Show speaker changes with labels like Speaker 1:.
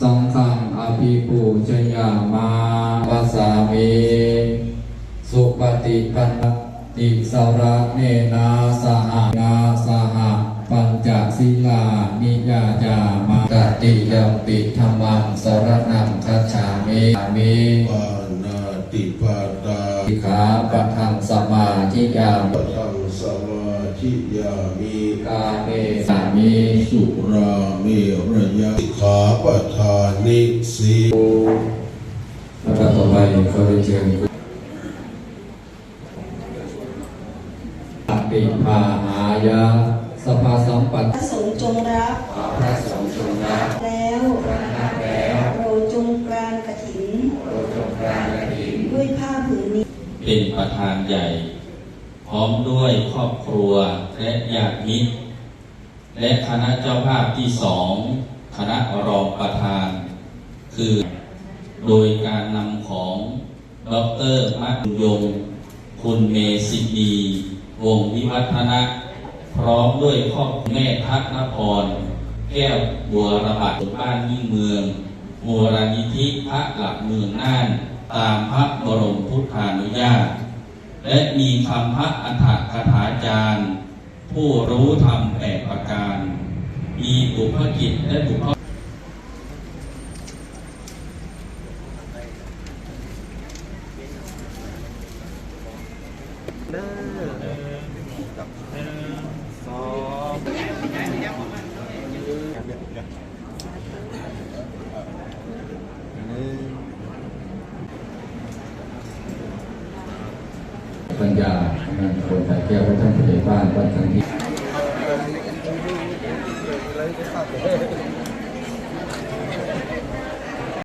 Speaker 1: สังฆังอภิปูชยาม ติปันติสระเนนาสหนาสหปัญจศีลานิยาจามากติยัมปิธรรมังสรนังคัจฉามิอามิ
Speaker 2: ปานาติปาตา
Speaker 1: สิกขาปะทังสมาธิยามิ
Speaker 2: ปะทังสมาธิยามิ
Speaker 1: กาเมสามิ
Speaker 2: สุราเมรยะสิกขาปะทานิสี
Speaker 1: แล้วก็ต่อไปขอเรียนเชิญอภิ พาหายะสภาสัมปัต
Speaker 3: พระสงฆ์จงรับ
Speaker 1: พระสงฆ์จงรับ
Speaker 3: แล้ว
Speaker 1: นับแล้ว
Speaker 3: โปรดจงกรานกฐิน
Speaker 1: โปรดจงกรานกฐิน
Speaker 3: ด้วยผ้าผืนนี้
Speaker 4: เป็นประธานใหญ่ พร้อมด้วยครอบครัวและญาติมิตร และคณะเจ้าภาพที่สองคณะรองประธาน คือโดยการนำของดรมัตยง คุณเมสิดีวงศ์วิวัฒนะ พร้อมด้วยครอบแม่พัฒนพร แก้วบัวระบาดบ้านยิ่งเมืองมูลนิธิพระหลักเมืองน่าน ตามพระบรมพุทธานุญาต และมีคำพระอัฏฐคถาจารย์ ผู้รู้ธรรมแปดประการ มีบุพกิจและบุพ ด้อสอง
Speaker 1: ปัญญาคนไทยแก้ววัฒนผู้ใหญ่บ้านวัดสังฆี